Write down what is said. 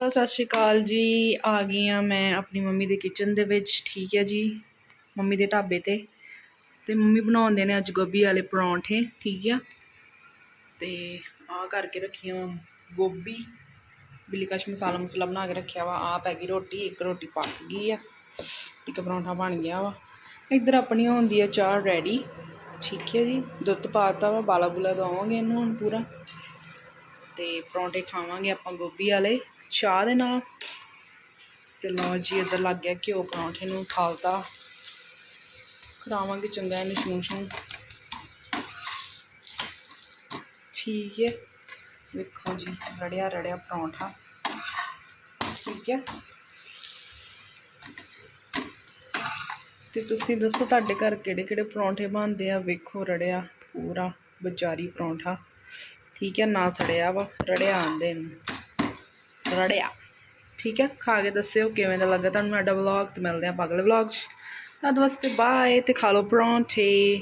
ਸਤਿ ਸ਼੍ਰੀ ਅਕਾਲ ਜੀ। ਆ ਗਈ ਆ ਮੈਂ ਆਪਣੀ ਮੰਮੀ ਦੇ ਕਿਚਨ ਦੇ ਵਿੱਚ। ਠੀਕ ਹੈ ਜੀ, ਮੰਮੀ ਦੇ ਢਾਬੇ ਤੇ। ਤੇ ਮੰਮੀ ਬਣਾਉਂਦੇ ਨੇ ਅੱਜ ਗੋਭੀ ਵਾਲੇ ਪਰੌਂਠੇ, ਠੀਕ ਆ। ਤੇ ਆ ਕਰਕੇ ਰੱਖੀਆਂ ਗੋਭੀ। ਬਿਲੀਕਸ਼ ਮਸਾਲਾ ਮਸਲਾ ਬਣਾ ਕੇ ਰੱਖਿਆ ਵਾ। ਆ ਪੈ ਗਈ ਰੋਟੀ, ਇੱਕ ਰੋਟੀ ਪੱਕ ਗਈ ਆ। ਇੱਕ ਪਰੌਂਠਾ ਬਣ ਗਿਆ ਵਾ। ਇੱਧਰ ਆਪਣੀ ਹੁੰਦੀ ਆ ਚਾਹ ਰੈਡੀ ਠੀਕ ਹੈ ਜੀ, ਦੁੱਧ ਪਾਤਾ ਵਾ। ਬਾਲਾ ਬੁਲਾ ਦਵਾਵਾਂਗੇ ਇਹਨੂੰ ਹੁਣ ਪੂਰਾ। ਤੇ ਪਰੌਂਠੇ ਖਾਵਾਂਗੇ ਆਪਾਂ ਗੋਭੀ ਵਾਲੇ। ਚਾਹ ਦੇ ਨਾਲ। ਤੇ ਲਓ ਜੀ, ਇੱਧਰ ਲੱਗ ਗਿਆ ਘਿਓ ਪਰੌਂਠੇ ਨੂੰ ਠਾਲਤਾ ਕਰਾਵਾਂਗੇ ਚੰਗਾ ਇਹਨੂੰ ਸ਼ੂਨ ਸ਼ੂਨ ਠੀਕ ਹੈ। ਵੇਖੋ ਜੀ, ਰੜਿਆ ਰੜਿਆ ਪਰੌਂਠਾ। ਠੀਕ ਹੈ। ਤੇ ਤੁਸੀਂ ਦੱਸੋ ਤੁਹਾਡੇ ਘਰ ਕਿਹੜੇ ਕਿਹੜੇ ਪਰੌਂਠੇ ਬਣਦੇ ਆ? ਵੇਖੋ ਰੜਿਆ ਪੂਰਾ ਬਜ਼ਾਰੀ ਪਰੌਂਠਾ। ਠੀਕ ਹੈ, ਨਾ ਸੜਿਆ ਵਾ, ਰੜਿਆ ਆਂਦੇ ਨੂੰ। ਰੜਿਆ। ਠੀਕ ਹੈ? ਖਾ ਕੇ ਦੱਸਿਓ ਕਿਵੇਂ ਦਾ ਲੱਗਾ। ਤੁਹਾਨੂੰ ਸਾਡਾ ਵਲੌਗ ਤੇ ਮਿਲਦੇ ਆਪਾਂ ਅਗਲੇ ਵਲੌਗ 'ਚ। ਤਦ ਵਾਸਤੇ ਬਾਏ ਤੇ ਖਾ ਲਓ ਪਰੌਂਠੇ।